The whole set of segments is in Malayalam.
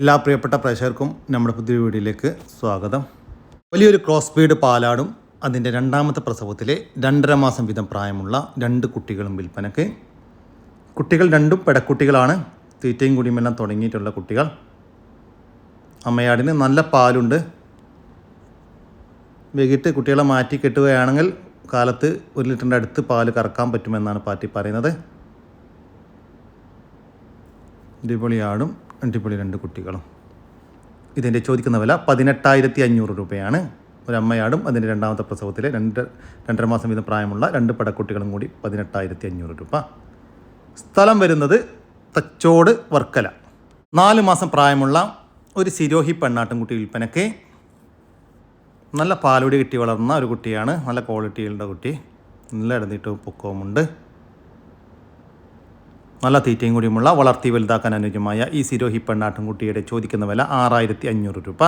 എല്ലാ പ്രിയപ്പെട്ട പ്രേക്ഷകർക്കും നമ്മുടെ പുതിയ വീഡിയോയിലേക്ക് സ്വാഗതം. വലിയൊരു ക്രോസ് ബീഡ് പാലാടും അതിന്റെ രണ്ടാമത്തെ പ്രസവത്തിലെ രണ്ടര മാസം വീതം പ്രായമുള്ള രണ്ട് കുട്ടികളും വിൽപ്പനക്ക് കുട്ടികൾ രണ്ടും പെടക്കുട്ടികളാണ്. തീറ്റയും കുടിയുമെല്ലാം തുടങ്ങിയിട്ടുള്ള കുട്ടികൾ. അമ്മയാടിന് നല്ല പാലുണ്ട്. വൈകിട്ട് കുട്ടികളെ മാറ്റി കെട്ടുകയാണെങ്കിൽ കാലത്ത് ഒരു ലിറ്ററിന്റെ അടുത്ത് പാൽ കറക്കാൻ പറ്റുമെന്നാണ് പാർട്ടി പറയുന്നത്. അടിപൊളി ആടും. അടിപൊളി രണ്ട് കുട്ടികളും. ഇതിന്റെ ചോദിക്കുന്ന വില പതിനെട്ടായിരത്തി അഞ്ഞൂറ് രൂപയാണ്. ഒരമ്മയാടും അതിന്റെ രണ്ടാമത്തെ പ്രസവത്തിലെ രണ്ട് രണ്ടര മാസം വീതം പ്രായമുള്ള രണ്ട് പടക്കുട്ടികളും കൂടി പതിനെട്ടായിരത്തി അഞ്ഞൂറ് രൂപ. സ്ഥലം വരുന്നത് തച്ചോട് വർക്കല. നാല് മാസം പ്രായമുള്ള ഒരു സിരോഹി പെണ്ണാട്ടുംകുട്ടി വിൽപ്പനയ്ക്ക്. നല്ല പാലുടി കിട്ടി വളർന്ന ഒരു കുട്ടിയാണ്. നല്ല ക്വാളിറ്റിയുള്ള കുട്ടി. നല്ല ഇടന്നിട്ട് പൊക്കവുമുണ്ട്. നല്ല തീറ്റയും കൂടിയുമുള്ള വളർത്തി വലുതാക്കാൻ അനുയോജ്യമായ ഈ സിരോഹി പെണ്ണാട്ടുംകുട്ടിയുടെ ചോദിക്കുന്ന വില ആറായിരത്തി അഞ്ഞൂറ് രൂപ.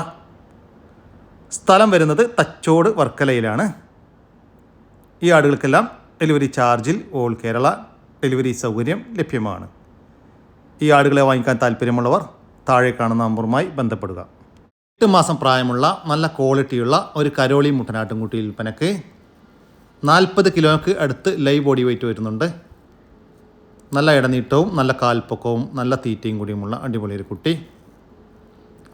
സ്ഥലം വരുന്നത് തച്ചോട് വർക്കലയിലാണ്. ഈ ആടുകൾക്കെല്ലാം ഡെലിവറി ചാർജിൽ ഓൾ കേരള ഡെലിവറി സൗകര്യം ലഭ്യമാണ്. ഈ ആടുകളെ വാങ്ങിക്കാൻ താല്പര്യമുള്ളവർ താഴെ കാണുന്ന നമ്പറുമായി ബന്ധപ്പെടുക. എട്ട് മാസം പ്രായമുള്ള നല്ല ക്വാളിറ്റിയുള്ള ഒരു കരോളി മുട്ടനാട്ടുംകുട്ടി വിൽപ്പനക്ക് നാൽപ്പത് കിലോയ്ക്ക് അടുത്ത് ലൈവ് ബോഡി വെയിറ്റ് വരുന്നുണ്ട്. നല്ല ഇടനീട്ടവും നല്ല കാൽപ്പൊക്കവും നല്ല തീറ്റയും കൂടിയുമുള്ള അടിപൊളി ഒരു കുട്ടി.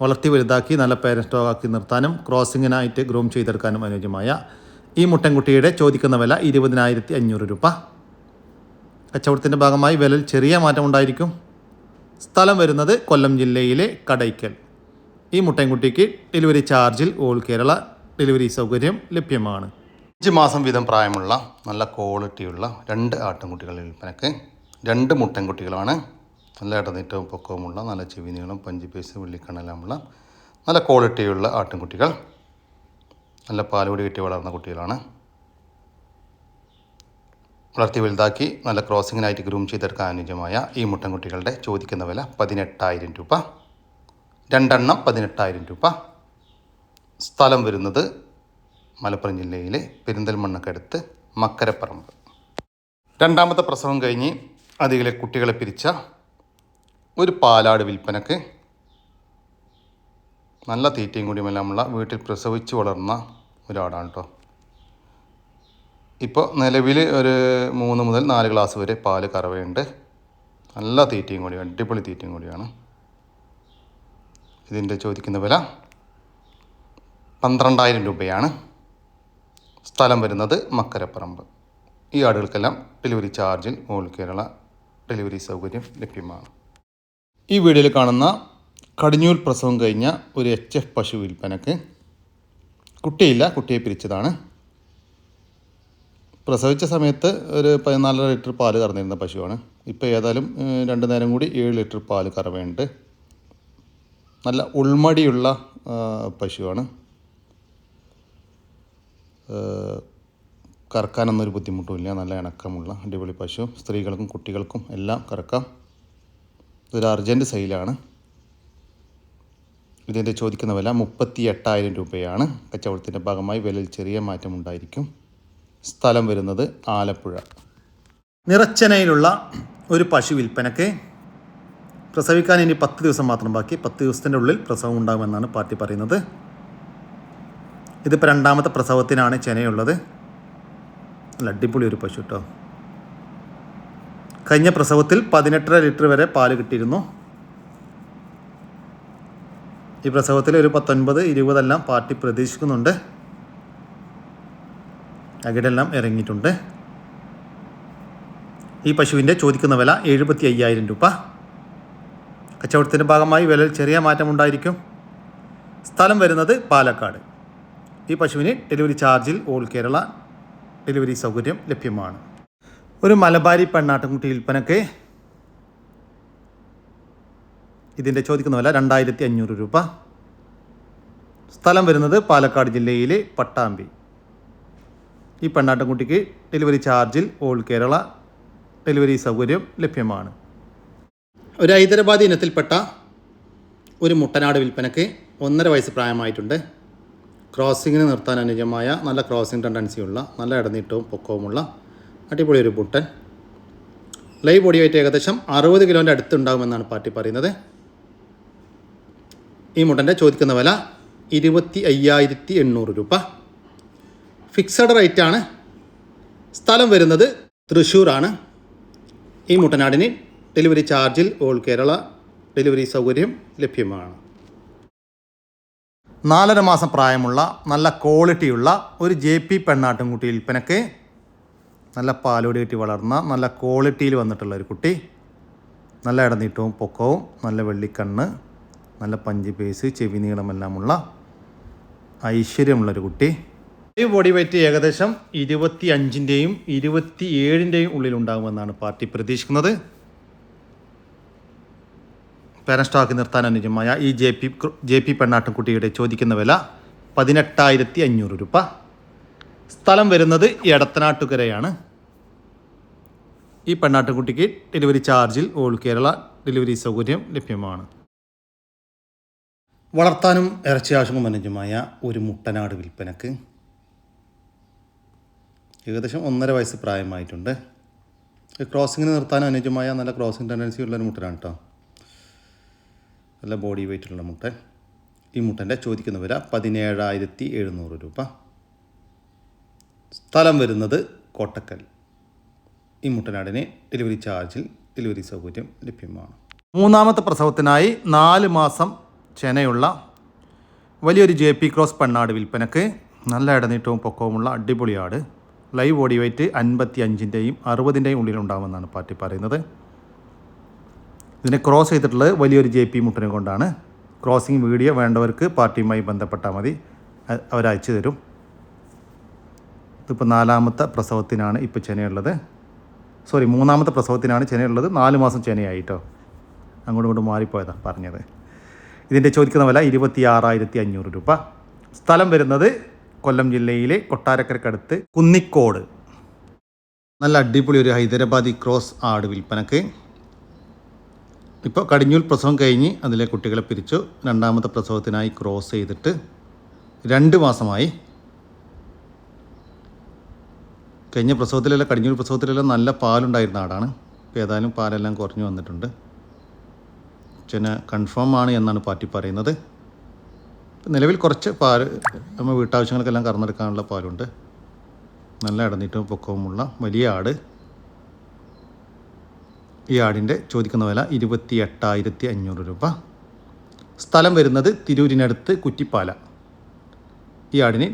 വളർത്തി വലുതാക്കി നല്ല പേരൻസ് ആക്കി നിർത്താനും ക്രോസിങ്ങിനായിട്ട് ഗ്രൂം ചെയ്തെടുക്കാനും അനുയോജ്യമായ ഈ മുട്ടൻകുട്ടിയുടെ ചോദിക്കുന്ന വില ഇരുപതിനായിരത്തി അഞ്ഞൂറ് രൂപ. കച്ചവടത്തിന്റെ ഭാഗമായി വിലയിൽ ചെറിയ മാറ്റമുണ്ടായിരിക്കും സ്ഥലം വരുന്നത് കൊല്ലം ജില്ലയിലെ കടയ്ക്കൽ. ഈ മുട്ടൻകുട്ടിക്ക് ഡെലിവറി ചാർജിൽ ഓൾ കേരള ഡെലിവറി സൗകര്യം ലഭ്യമാണ്. അഞ്ച് മാസം വീതം പ്രായമുള്ള നല്ല ക്വാളിറ്റിയുള്ള രണ്ട് ആട്ടിൻകുട്ടികളുടെ വിൽപ്പനക്ക് രണ്ട് മുട്ടൻകുട്ടികളാണ് നല്ല ഇടനീറ്റവും പൊക്കവുമുള്ള നല്ല ചെവിനീളം പഞ്ചിപ്പേസ് വെള്ളിക്കണ്ണെല്ലാമുള്ള നല്ല ക്വാളിറ്റിയുള്ള ആട്ടിൻകുട്ടികൾ. നല്ല പാലുപൊടി കിട്ടി വളർന്ന കുട്ടികളാണ്. വളർത്തി വലുതാക്കി നല്ല ക്രോസിങ്ങിനായിട്ട് ഗ്രൂം ചെയ്തെടുക്കാൻ അനുയോജ്യമായ ഈ മുട്ടൻകുട്ടികളുടെ ചോദിക്കുന്ന വില പതിനെട്ടായിരം രൂപ. രണ്ടെണ്ണം പതിനെട്ടായിരം രൂപ. സ്ഥലം വരുന്നത് മലപ്പുറം ജില്ലയിലെ പെരിന്തൽമണ്ണക്കടുത്ത് മക്കരപ്പറമ്പ്. രണ്ടാമത്തെ പ്രസവം കഴിഞ്ഞ് അതിലെ കുട്ടികളെ പിരിച്ച ഒരു പാലാട് വിൽപ്പനക്ക് നല്ല തീറ്റയും കുടിയുമെല്ലാമുള്ള വീട്ടിൽ പ്രസവിച്ച് വളർന്ന ഒരാടാണ് കേട്ടോ ഇപ്പോൾ നിലവിൽ ഒരു മൂന്ന് മുതൽ നാല് ഗ്ലാസ് വരെ പാൽ കറവയുണ്ട്. നല്ല തീറ്റയും കൂടി അടിപൊളി തീറ്റയും കൂടിയാണ്. ഇതിന്റെ ചോദിക്കുന്ന വില പന്ത്രണ്ടായിരം രൂപയാണ്. സ്ഥലം വരുന്നത് മക്കരപ്പറമ്പ്. ഈ ആടുകൾക്കെല്ലാം ഡെലിവറി ചാർജിൽ ഓൾ കേരള ഡെലിവറി സൗകര്യം ലഭ്യമാണ് ഈ വീഡിയോയിൽ കാണുന്ന കടിഞ്ഞൂൽ പ്രസവം കഴിഞ്ഞ ഒരു എച്ച് എഫ് പശു വിൽപ്പനക്ക് കുട്ടിയില്ല കുട്ടിയെ പിരിച്ചതാണ്. പ്രസവിച്ച സമയത്ത് ഒരു പതിനാലര ലിറ്റർ പാൽ കറന്നിരുന്ന പശുവാണ്. ഇപ്പോൾ ഏതായാലും രണ്ട് നേരം കൂടി ഏഴ് ലിറ്റർ പാൽ കറവേണ്ട്. നല്ല ഉൾമടിയുള്ള പശുവാണ്. കറക്കാനൊന്നൊരു ബുദ്ധിമുട്ടുമില്ല. നല്ല ഇണക്കമുള്ള അടിപൊളി പശു. സ്ത്രീകൾക്കും കുട്ടികൾക്കും എല്ലാം കറക്കാം. ഇതൊരു അർജന്റ് സെയിലാണ്. ഇതിന്റെ ചോദിക്കുന്ന വില മുപ്പത്തി എട്ടായിരം രൂപയാണ്. കച്ചവടത്തിന്റെ ഭാഗമായി വിലയിൽ ചെറിയ മാറ്റമുണ്ടായിരിക്കും സ്ഥലം വരുന്നത് ആലപ്പുഴ. നിറച്ചനയിലുള്ള ഒരു പശു വിൽപ്പനക്ക് പ്രസവിക്കാൻ ഇനി പത്ത് ദിവസം മാത്രം ബാക്കി. പത്ത് ദിവസത്തിന്റെ ഉള്ളിൽ പ്രസവം ഉണ്ടാകുമെന്നാണ് പാർട്ടി പറയുന്നത്. ഇതിപ്പോൾ രണ്ടാമത്തെ പ്രസവത്തിനാണ് ചെനയുള്ളത്. നല്ല അടിപൊളി ഒരു പശു കേട്ടോ കഴിഞ്ഞ പ്രസവത്തിൽ പതിനെട്ടര ലിറ്റർ വരെ പാൽ കിട്ടിയിരുന്നു. ഈ പ്രസവത്തിൽ ഒരു പത്തൊൻപത് ഇരുപതെല്ലാം പാർട്ടി പ്രതീക്ഷിക്കുന്നുണ്ട്. അകിടെല്ലാം ഇറങ്ങിയിട്ടുണ്ട്. ഈ പശുവിന്റെ ചോദിക്കുന്ന വില എഴുപത്തി അയ്യായിരം രൂപ. കച്ചവടത്തിന്റെ ഭാഗമായി വിലയിൽ ചെറിയ മാറ്റമുണ്ടായിരിക്കും സ്ഥലം വരുന്നത് പാലക്കാട്. ഈ പശുവിന് ഡെലിവറി ചാർജിൽ ഓൾ കേരള ഡെലിവറി സൗകര്യം ലഭ്യമാണ്. ഒരു മലബാരി പെണ്ണാട്ടുംകുട്ടി വിൽപ്പനക്ക് ഇതിന്റെ ചോദിക്കുന്ന വില രണ്ടായിരത്തി അഞ്ഞൂറ് രൂപ. സ്ഥലം വരുന്നത് പാലക്കാട് ജില്ലയിലെ പട്ടാമ്പി. ഈ പെണ്ണാട്ടുംകുട്ടിക്ക് ഡെലിവറി ചാർജിൽ ഓൾ കേരള ഡെലിവറി സൗകര്യം ലഭ്യമാണ്. ഒരു ഹൈദരാബാദ് ഇനത്തിൽപ്പെട്ട ഒരു മുട്ടനാട് വിൽപ്പനക്ക് ഒന്നര വയസ്സ് പ്രായമായിട്ടുണ്ട്. ക്രോസിങ്ങിന് നിർത്താൻ അനുജമായ നല്ല ക്രോസിംഗ് ടെൻഡൻസിയുള്ള നല്ല ഇടനീട്ടവും പൊക്കവുമുള്ള അടിപൊളി ഒരു പുട്ടൻ. ലൈവ് ബോഡി വെയിറ്റ് ഏകദേശം അറുപത് കിലോന്റെ അടുത്തുണ്ടാകുമെന്നാണ് പാർട്ടി പറയുന്നത്. ഈ മുട്ടന്റെ ചോദിക്കുന്ന വില ഇരുപത്തി അയ്യായിരത്തി എണ്ണൂറ് രൂപ. ഫിക്സഡ് റേറ്റ് ആണ് സ്ഥലം വരുന്നത് തൃശ്ശൂരാണ്. ഈ മുട്ടനാടിന് ഡെലിവറി ചാർജിൽ ഓൾ കേരള ഡെലിവറി സൗകര്യം ലഭ്യമാണ്. നാലര മാസം പ്രായമുള്ള നല്ല ക്വാളിറ്റിയുള്ള ഒരു ജെ പി പെണ്ണാട്ടുംകുട്ടി വിൽപ്പനക്ക് നല്ല പാലോടി കെട്ടി വളർന്ന നല്ല ക്വാളിറ്റിയിൽ വന്നിട്ടുള്ള ഒരു കുട്ടി. നല്ല ഇടനീട്ടവും പൊക്കവും നല്ല വെള്ളിക്കണ്ണ് നല്ല പഞ്ച് പേസ് ചെവി നീളമെല്ലാമുള്ള ഐശ്വര്യമുള്ളൊരു കുട്ടി. ഈ ബോഡി വെയ്റ്റ് ഏകദേശം ഇരുപത്തി അഞ്ചിന്റെയും ഇരുപത്തി ഏഴിന്റെയും ഉള്ളിലുണ്ടാകുമെന്നാണ് പാർട്ടി പ്രതീക്ഷിക്കുന്നത്. പേരൻ സ്റ്റോക്ക് നിർത്താൻ അനുജമായ ഈ ജെ പി ജെ പി പെണ്ണാട്ടുംകുട്ടിയുടെ ചോദിക്കുന്ന വില പതിനെട്ടായിരത്തി അഞ്ഞൂറ് രൂപ. സ്ഥലം വരുന്നത് എടത്തനാട്ടുകരയാണ്. ഈ പെണ്ണാട്ടുകുട്ടിക്ക് ഡെലിവറി ചാർജിൽ ഓൾ കേരള ഡെലിവറി സൗകര്യം ലഭ്യമാണ്. വളർത്താനും ഇറച്ചി ആവശ്യവും അനുജമായ ഒരു മുട്ടനാട് വിൽപ്പനക്ക് ഏകദേശം ഒന്നര വയസ്സ് പ്രായമായിട്ടുണ്ട്. ക്രോസിങ്ങിന് നിർത്താൻ അനുയോജ്യമായ നല്ല ക്രോസിംഗ് ടെൻഡൻസി ഉള്ള ഒരു മുട്ടനാണ് കേട്ടോ നല്ല ബോഡി വെയിറ്റുള്ള മുട്ട ഈ മുട്ടന്റെ ചോദിക്കുന്ന വില പതിനേഴായിരത്തി എഴുന്നൂറ് രൂപ. സ്ഥലം വരുന്നത് കോട്ടക്കൽ. ഈ മുട്ടനാടിന് ഡെലിവറി ചാർജിൽ ഡെലിവറി സൗകര്യം ലഭ്യമാണ്. മൂന്നാമത്തെ പ്രസവത്തിനായി നാല് മാസം ചെനയുള്ള വലിയൊരു ജെ പി ക്രോസ് പെണ്ണാട് വിൽപ്പനക്ക് നല്ല ഇടനീട്ടവും പൊക്കവുമുള്ള അടിപൊളിയാട് ലൈവ് ബോഡി വെയിറ്റ് അൻപത്തി അഞ്ചിന്റെയും അറുപതിന്റെയും ഉള്ളിലുണ്ടാകുമെന്നാണ് പാർട്ടി പറയുന്നത്. ഇതിനെ ക്രോസ് ചെയ്തിട്ടുള്ളത് വലിയൊരു ജെ പി മുട്ടനെ കൊണ്ടാണ്. ക്രോസിംഗ് വീഡിയോ വേണ്ടവർക്ക് പാർട്ടിയുമായി ബന്ധപ്പെട്ടാൽ മതി. അവരയച്ചു തരും. ഇതിപ്പോൾ നാലാമത്തെ പ്രസവത്തിനാണ് ഇപ്പോൾ ചെനയുള്ളത്. സോറി മൂന്നാമത്തെ പ്രസവത്തിനാണ് ചെനയുള്ളത്. നാല് മാസം ചെനയായിട്ടോ. അങ്ങോട്ടും ഇങ്ങോട്ടും മാറിപ്പോയതാണ് പറഞ്ഞത്. ഇതിന്റെ ചോദിക്കുന്ന വില ഇരുപത്തി ആറായിരത്തി അഞ്ഞൂറ് രൂപ. സ്ഥലം വരുന്നത് കൊല്ലം ജില്ലയിലെ കൊട്ടാരക്കരക്കടുത്ത് കുന്നിക്കോട്. നല്ല അടിപൊളി ഒരു ഹൈദരാബാദി ക്രോസ് ആട് വിൽപ്പനക്ക്. ഇപ്പോൾ കടിഞ്ഞൂൽ പ്രസവം കഴിഞ്ഞ് അതിലെ കുട്ടികളെ പിരിച്ചു. രണ്ടാമത്തെ പ്രസവത്തിനായി ക്രോസ് ചെയ്തിട്ട് രണ്ട് മാസമായി. കഴിഞ്ഞ പ്രസവത്തിലെല്ലാം കടിഞ്ഞൂൽ പ്രസവത്തിലെല്ലാം നല്ല പാലുണ്ടായിരുന്ന ആടാണ്. ഇപ്പോൾ ഏതായാലും പാലെല്ലാം കുറഞ്ഞു വന്നിട്ടുണ്ട്. ചെന കൺഫേം ആണ് എന്നാണ് പാർട്ടി പറയുന്നത്. നിലവിൽ കുറച്ച് പാൽ നമ്മൾ വീട്ടാവശ്യങ്ങൾക്കെല്ലാം കറന്നെടുക്കാനുള്ള പാലുണ്ട്. നല്ല ഇടനീട്ടവും പൊക്കവുമുള്ള വലിയ ആട്. ഈ ആടിന്റെ ചോദിക്കുന്ന വില ഇരുപത്തി എട്ടായിരത്തി അഞ്ഞൂറ് രൂപ. സ്ഥലം വരുന്നത് തിരൂരിനടുത്ത് കുറ്റിപ്പാല. ഈ ആടിന്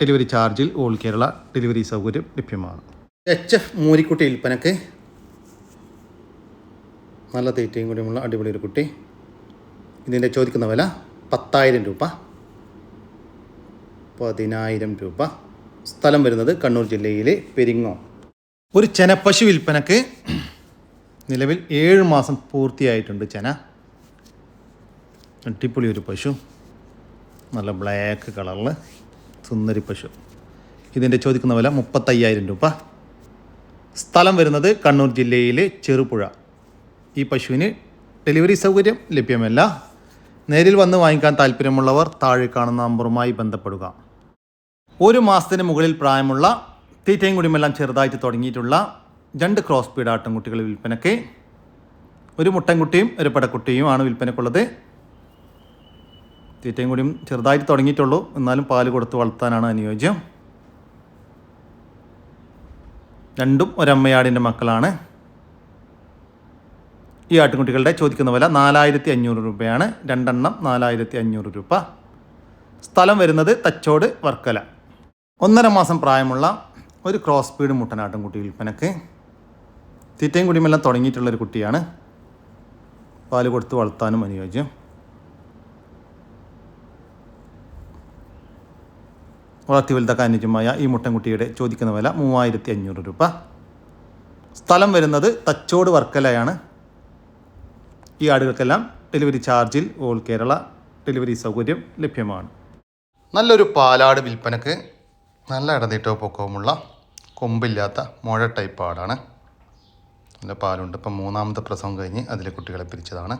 ഡെലിവറി ചാർജിൽ ഓൾ കേരള ഡെലിവറി സൗകര്യം ലഭ്യമാണ്. എച്ച് എഫ് മൂരിക്കുട്ടി വിൽപ്പനക്ക് നല്ല തീറ്റയും കൂടിയുമുള്ള അടിപൊളി ഒരു കുട്ടി. ഇതിന്റെ ചോദിക്കുന്ന വില പത്തായിരം രൂപ. പതിനായിരം രൂപ. സ്ഥലം വരുന്നത് കണ്ണൂർ ജില്ലയിലെ പെരിങ്ങോ. ഒരു ചെനപ്പശു വിൽപ്പനക്ക് നിലവിൽ ഏഴ് മാസം പൂർത്തിയായിട്ടുണ്ട് ചെന. അടിപൊളി ഒരു പശു. നല്ല ബ്ലാക്ക് കളറിൽ സുന്ദരി പശു. ഇതിന്റെ ചോദിക്കുന്ന വില മുപ്പത്തയ്യായിരം രൂപ. സ്ഥലം വരുന്നത് കണ്ണൂർ ജില്ലയിലെ ചെറുപുഴ. ഈ പശുവിന് ഡെലിവറി സൗകര്യം ലഭ്യമല്ല. നേരിൽ വന്ന് വാങ്ങിക്കാൻ താല്പര്യമുള്ളവർ താഴെ കാണുന്ന നമ്പറുമായി ബന്ധപ്പെടുക. ഒരു മാസത്തിന് മുകളിൽ പ്രായമുള്ള തീറ്റയും കുടിയുമെല്ലാം ചെറുതായിട്ട് തുടങ്ങിയിട്ടുള്ള രണ്ട് ക്രോസ് പീഡ് ആട്ടിൻകുട്ടികൾ വിൽപ്പനയ്ക്ക്. ഒരു മുട്ടൻകുട്ടിയും ഒരു പടക്കുട്ടിയുമാണ് വിൽപ്പനയ്ക്കുള്ളത്. തീറ്റയും കൂടിയും ചെറുതായിട്ട് തുടങ്ങിയിട്ടുള്ളൂ. എന്നാലും പാൽ കൊടുത്ത് വളർത്താനാണ് അനുയോജ്യം. രണ്ടും ഒരമ്മയാടിന്റെ മക്കളാണ്. ഈ ആട്ടിൻകുട്ടികളുടെ ചോദിക്കുന്ന വില നാലായിരത്തി അഞ്ഞൂറ് രൂപയാണ്. രണ്ടെണ്ണം നാലായിരത്തി അഞ്ഞൂറ് രൂപ. സ്ഥലം വരുന്നത് തച്ചോട് വർക്കല. ഒന്നര മാസം പ്രായമുള്ള ഒരു ക്രോസ് സ്പീഡ് മുട്ടനാട്ടിൻകുട്ടി വിൽപ്പനക്ക് തീറ്റയും കുടിയുമെല്ലാം തുടങ്ങിയിട്ടുള്ളൊരു കുട്ടിയാണ്. പാൽ കൊടുത്ത് വളർത്താനും അനുയോജ്യം. വളർത്തി വലുതാക്കാൻ അനുയോജ്യമായ ഈ മുട്ടൻകുട്ടിയുടെ ചോദിക്കുന്ന വില മൂവായിരത്തി അഞ്ഞൂറ് രൂപ. സ്ഥലം വരുന്നത് തച്ചോട് വർക്കലയാണ്. ഈ ആടുകൾക്കെല്ലാം ഡെലിവറി ചാർജിൽ ഓൾ കേരള ഡെലിവറി സൗകര്യം ലഭ്യമാണ്. നല്ലൊരു പാലാട് വിൽപ്പനക്ക് നല്ല ഇടനീട്ടോ പൊക്കവുമുള്ള കൊമ്പില്ലാത്ത മുഴ ടൈപ്പ് ആടാണ്. നല്ല പാലുണ്ട്. ഇപ്പം മൂന്നാമത്തെ പ്രസവം കഴിഞ്ഞ് അതിലെ കുട്ടികളെ പിരിച്ചതാണ്.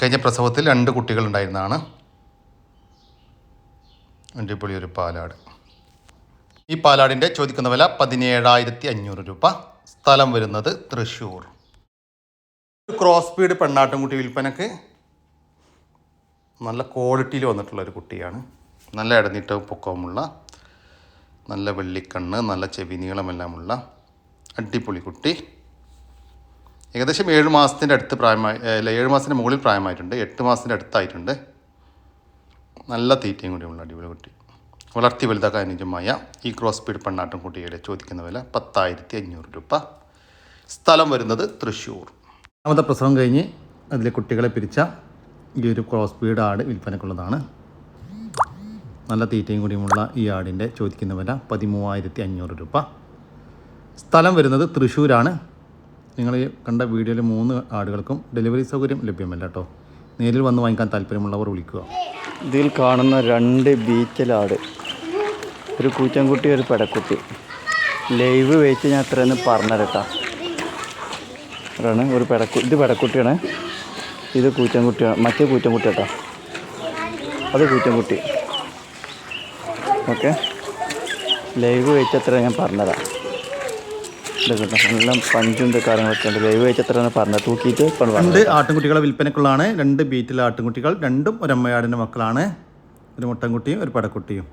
കഴിഞ്ഞ പ്രസവത്തിൽ രണ്ട് കുട്ടികളുണ്ടായിരുന്നതാണ്. അടിപൊളി ഒരു പാലാട്. ഈ പാലാടിന്റെ ചോദിക്കുന്ന വില പതിനേഴായിരത്തി അഞ്ഞൂറ് രൂപ. സ്ഥലം വരുന്നത് തൃശ്ശൂർ. ക്രോസ് സ്പീഡ് പെണ്ണാട്ടുംകുട്ടി വിൽപ്പനക്ക് നല്ല ക്വാളിറ്റിയിൽ വന്നിട്ടുള്ള ഒരു കുട്ടിയാണ്. നല്ല ഇടനീട്ടവും പൊക്കവുമുള്ള നല്ല വെള്ളിക്കണ്ണ് നല്ല ചെവി നീളമെല്ലാമുള്ള അടിപൊളി കുട്ടി. ഏകദേശം ഏഴ് മാസത്തിന്റെ അടുത്ത് പ്രായമായി അല്ല ഏഴ് മാസത്തിന്റെ മുകളിൽ പ്രായമായിട്ടുണ്ട് എട്ട് മാസത്തിന്റെ അടുത്തായിട്ടുണ്ട്. നല്ല തീറ്റയും കൂടിയുള്ള അടിപൊളി കുട്ടി. വളർത്തി വലുതാക്കാൻ അനുജമായ ഈ ക്രോസ് സ്പീഡ് പെണ്ണാട്ടും കുട്ടിയുടെ ചോദിക്കുന്ന വില പത്തായിരത്തി അഞ്ഞൂറ് രൂപ. സ്ഥലം വരുന്നത് തൃശ്ശൂർ. രണ്ടാമത്തെ പ്രസവം കഴിഞ്ഞ് അതിലെ കുട്ടികളെ പിരിച്ച ഈ ഒരു ക്രോസ് സ്പീഡ് ആട് വിൽപ്പനക്കുള്ളതാണ്. നല്ല തീറ്റയും കൂടിയുമുള്ള ഈ ആടിന്റെ ചോദിക്കുന്ന വില പതിമൂവായിരത്തി അഞ്ഞൂറ് രൂപ. സ്ഥലം വരുന്നത് തൃശ്ശൂരാണ്. നിങ്ങൾ കണ്ട വീഡിയോയിലെ മൂന്ന് ആടുകൾക്കും ഡെലിവറി സൗകര്യം ലഭ്യമല്ല കേട്ടോ. നേരിൽ വന്ന് വാങ്ങിക്കാൻ താല്പര്യമുള്ളവർ വിളിക്കുക. ഇതിൽ കാണുന്ന രണ്ട് ബീച്ചിലാട് ഒരു കൂറ്റൻകുട്ടി ഒരു പെടക്കുട്ടി. ലൈവ് വെച്ച് ഞാൻ അത്രയെന്ന് പറഞ്ഞുതരട്ടാ അതാണ് ഒരു പെടക്കു ഇത് പെടക്കുട്ടിയാണ്. ഇത് കൂറ്റൻകുട്ടിയാണ്. മറ്റേ കൂറ്റൻകുട്ടി കേട്ടോ. അത് കൂറ്റൻകുട്ടി. ഓക്കെ. ലൈവ് വെച്ച് എത്ര ഞാൻ പറഞ്ഞതാ ഇത് കേട്ടോ എല്ലാം പഞ്ചുണ്ട് കാര്യങ്ങളൊക്കെ ഉണ്ട്. ലൈവ് വെച്ച് തൂക്കിയിട്ട് രണ്ട് ആട്ടിൻകുട്ടികളെ വിൽപ്പനക്കുള്ളതാണ് രണ്ട് ബീറ്റിലെ ആട്ടിൻകുട്ടികൾ രണ്ടും ഒരമ്മയാടിന്റെ മക്കളാണ്. ഒരു മുട്ടൻകുട്ടിയും ഒരു പടക്കുട്ടിയും.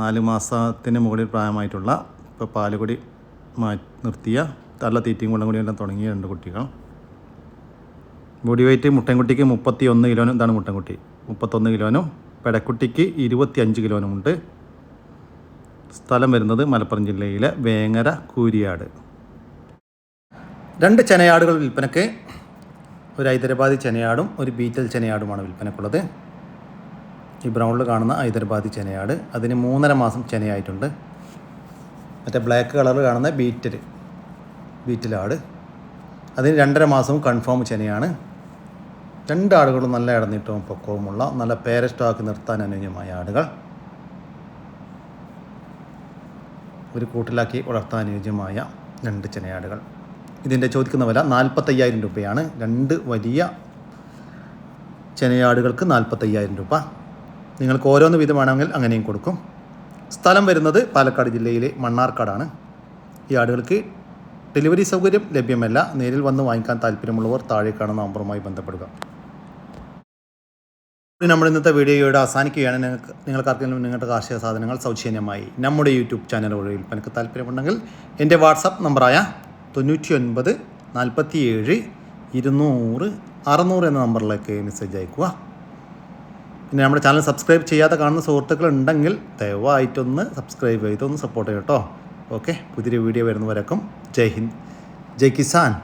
നാല് മാസത്തിന് മുകളിൽ പ്രായമായിട്ടുള്ള ഇപ്പോൾ പാലുകുടി മാ നിർത്തിയ തള്ള തീറ്റയും കൊള്ളം കൂടി എല്ലാം തുടങ്ങിയ രണ്ട് കുട്ടികൾ. ബോഡി വെയിറ്റ് മുട്ടൻകുട്ടിക്ക് മുപ്പത്തി ഒന്ന് കിലോനും ഇതാണ് മുട്ടൻകുട്ടി. മുപ്പത്തൊന്ന് കിലോനും പെടക്കുട്ടിക്ക് ഇരുപത്തി അഞ്ച് കിലോനുമുണ്ട്. സ്ഥലം വരുന്നത് മലപ്പുറം ജില്ലയിലെ വേങ്ങര കൂരിയാട്. രണ്ട് ചെനയാടുകൾ വിൽപ്പനയ്ക്ക് ഒരു ഹൈദരാബാദി ചെനയാടും ഒരു ബീറ്റൽ ചെനയാടുമാണ് വിൽപ്പനക്കുള്ളത്. ഈ ബ്രൗണിൽ കാണുന്ന ഹൈദരാബാദി ചെനയാട്. അതിന് മൂന്നര മാസം ചെനയായിട്ടുണ്ട്. മറ്റേ ബ്ലാക്ക് കളറിൽ കാണുന്ന ബീറ്റൽ ബീറ്റലാട്. അതിന് രണ്ടര മാസവും കൺഫേം ചെനയാണ്. രണ്ട് ആടുകളും നല്ല ഇടനീട്ടവും പൊക്കവുമുള്ള നല്ല പേരസ്റ്റാക്കി നിർത്താൻ അനുയോജ്യമായ ആടുകൾ. ഒരു കൂട്ടിലാക്കി വളർത്താൻ അനുയോജ്യമായ രണ്ട് ചെനയാടുകൾ. ഇതിന്റെ ചോദിക്കുന്ന വില നാൽപ്പത്തയ്യായിരം രൂപയാണ്. രണ്ട് വലിയ ചെനയാടുകൾക്ക് നാൽപ്പത്തയ്യായിരം രൂപ. നിങ്ങൾക്ക് ഓരോന്ന് വിധമാണെങ്കിൽ അങ്ങനെയും കൊടുക്കും. സ്ഥലം വരുന്നത് പാലക്കാട് ജില്ലയിലെ മണ്ണാർക്കാടാണ്. ഈ ആടുകൾക്ക് ഡെലിവറി സൗകര്യം ലഭ്യമല്ല. നേരിൽ വന്ന് വാങ്ങിക്കാൻ താല്പര്യമുള്ളവർ താഴെ കാണുന്ന നമ്പറുമായി ബന്ധപ്പെടുക. നമ്മൾ ഇന്നത്തെ വീഡിയോയുടെ അവസാനിക്കുകയാണ്. നിങ്ങൾക്ക് നിങ്ങൾക്കാർക്കെങ്കിലും നിങ്ങളുടെ കാർഷിക സാധനങ്ങൾ സൗജന്യമായി നമ്മുടെ യൂട്യൂബ് ചാനൽ വഴി വിൽപ്പനക്ക് താല്പര്യമുണ്ടെങ്കിൽ എന്റെ വാട്സപ്പ് നമ്പറായ തൊണ്ണൂറ്റി ഒൻപത് നാൽപ്പത്തി ഏഴ് ഇരുന്നൂറ് അറുന്നൂറ് എന്ന നമ്പറിലേക്ക് മെസ്സേജ് അയക്കുക. പിന്നെ നമ്മുടെ ചാനൽ സബ്സ്ക്രൈബ് ചെയ്യാതെ കാണുന്ന സുഹൃത്തുക്കൾ ഉണ്ടെങ്കിൽ ദയവായിട്ടൊന്ന് സബ്സ്ക്രൈബ് ചെയ്തൊന്ന് സപ്പോർട്ട് ചെയ്യട്ടോ ഓക്കെ പുതിയൊരു വീഡിയോ വരുന്നവരേക്കും ജയ് ഹിന്ദ്. ജയ് കിസാൻ.